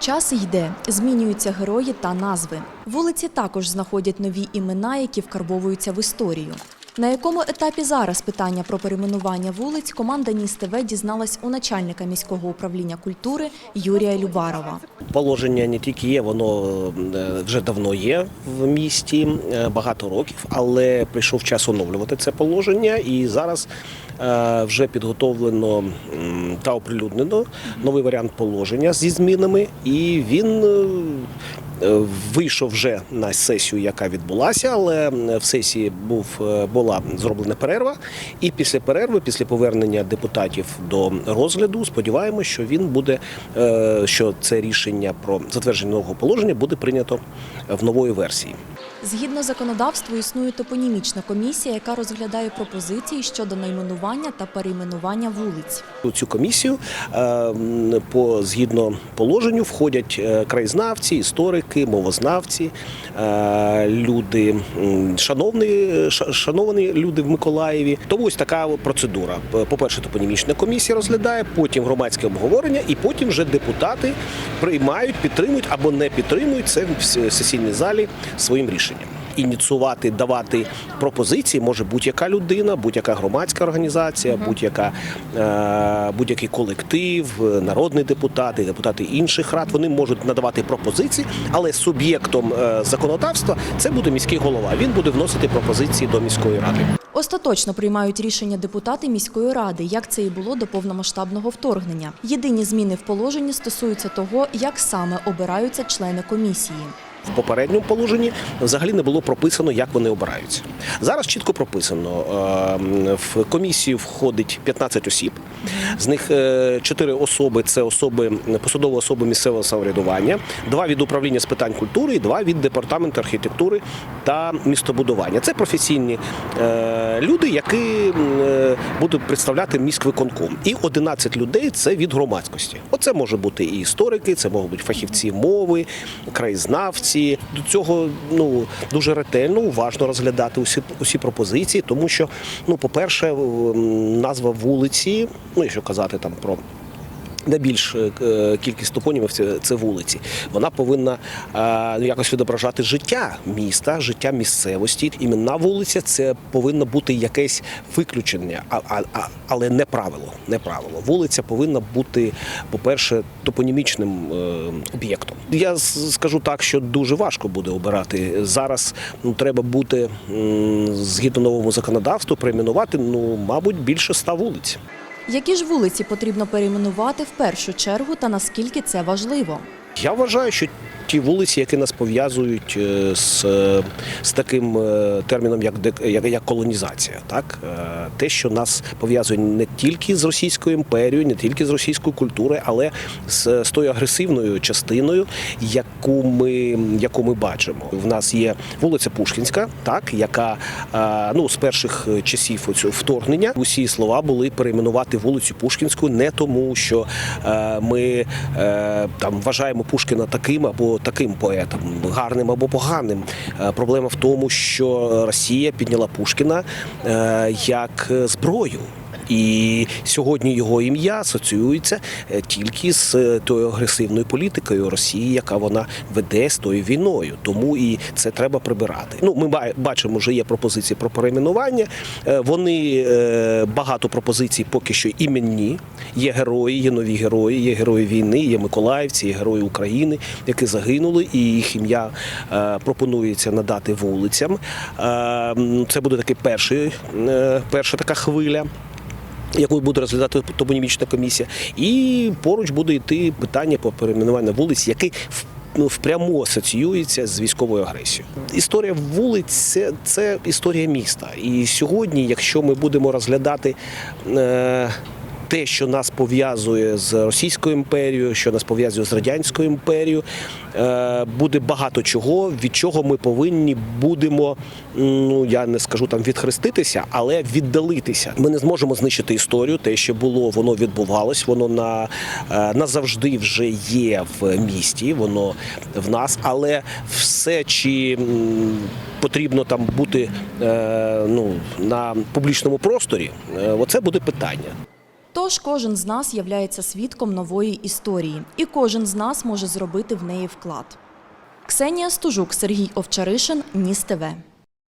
Час йде, змінюються герої та назви. Вулиці також знаходять нові імена, які вкарбовуються в історію. На якому етапі зараз питання про перейменування вулиць команда Ніс ТВ дізналась у начальника міського управління культури Юрія Любарова. Положення не тільки є, воно е, вже давно є в місті, е, багато років, але прийшов час оновлювати це положення, і зараз вже підготовлено та оприлюднено новий варіант положення зі змінами, і він. е, е, Вийшов вже на сесію, яка відбулася, але в сесії був е, була зроблена перерва. І після перерви, після повернення депутатів до розгляду, сподіваємося, що він буде е, що це рішення про затвердження нового положення буде прийнято в нової версії. Згідно законодавству існує топонімічна комісія, яка розглядає пропозиції щодо найменування та перейменування вулиць. У цю комісію е, по згідно положенню входять е, краєзнавці, історики, мовознавці, е, люди шановні, шановані люди в Миколаєві. Тому ось така процедура. По-перше, топонімічна комісія розглядає, потім громадське обговорення, і потім вже депутати приймають, підтримують або не підтримують це в сесійній залі своїм рішенням. Ініціювати, давати пропозиції може будь-яка людина, будь-яка громадська організація, будь-яка е, будь-який колектив, е, народні депутати, депутати інших рад. Вони можуть надавати пропозиції, але суб'єктом е, законодавства це буде міський голова. Він буде вносити пропозиції до міської ради. Остаточно приймають рішення депутати міської ради, як це і було до повномасштабного вторгнення. Єдині зміни в положенні стосуються того, як саме обираються члени комісії. В попередньому положенні взагалі не було прописано, як вони обираються. Зараз чітко прописано. е, В комісію входить 15 осіб. З них 4 особи це особи посадові особи місцевого самоврядування, два від управління з питань культури і два від департаменту архітектури та містобудування. Це професійні е, люди, які е, будуть представляти міськвиконком. І 11 людей це від громадськості. Оце може бути і історики, це можуть бути фахівці мови, краєзнавці. До цього ну дуже ретельно, уважно розглядати усі усі пропозиції, тому що, ну, по-перше, назва вулиці, ну якщо казати там про. Найбільш е, кількість топонімів це, вулиці. Вона повинна е, ну, якось відображати життя міста, життя місцевості. Імена вулиця це повинно бути якесь виключення, але не правило. Не правило. Вулиця повинна бути, по-перше, топонімічним е, об'єктом. Я скажу так, що дуже важко буде обирати. Зараз ну, треба бути згідно новому законодавству, перейменувати, ну, мабуть, більше ста вулиць. Які ж вулиці потрібно перейменувати в першу чергу та наскільки це важливо? Я вважаю, що ті вулиці, які нас пов'язують е, з, е, з таким е, терміном, як, як, як колонізація, так те, що нас пов'язує не тільки з Російською імперією, не тільки з російською культурою, але з, з тою агресивною частиною, яку ми, яку ми бачимо. В нас є вулиця Пушкінська, так яка ну з перших часів оцього вторгнення усі слова були перейменувати вулицю Пушкінську не тому, що ми там вважаємо Пушкіна таким або таким поетом, гарним або поганим. Е, Проблема в тому, що Росія підняла Пушкіна е, як е, зброю. І сьогодні його ім'я асоціюється е, тільки з е, тою агресивною політикою Росії, яка вона веде з тою війною. Тому і це треба прибирати. Ну, ми бачимо, вже є пропозиції про перейменування. Е, Вони багато пропозицій поки що іменні. Є герої, є нові герої, є герої війни, є миколаївці, є герої України, які загинули, і їх ім'я пропонується надати вулицям. Це буде такий перший, перша така хвиля яку буде розглядати топонімічна комісія, і поруч буде йти питання по перейменуванню вулиць, які ну, впряму асоціюється з військовою агресією. Історія вулиць це, це історія міста. І сьогодні, якщо ми будемо розглядати. Е- те, що нас пов'язує з Російською імперією, що нас пов'язує з радянською імперією, е, буде багато чого, від чого ми повинні будемо, ну я не скажу там відхреститися, але віддалитися. Ми не зможемо знищити історію. Те, що було, воно відбувалось, воно на е, назавжди вже є в місті, воно в нас, але все чи потрібно там бути е, ну, на публічному просторі, оце буде питання. Тож кожен з нас являється свідком нової історії, і кожен з нас може зробити в неї вклад. Ксенія Стужук, Сергій Овчаришин, Ніс ТВ.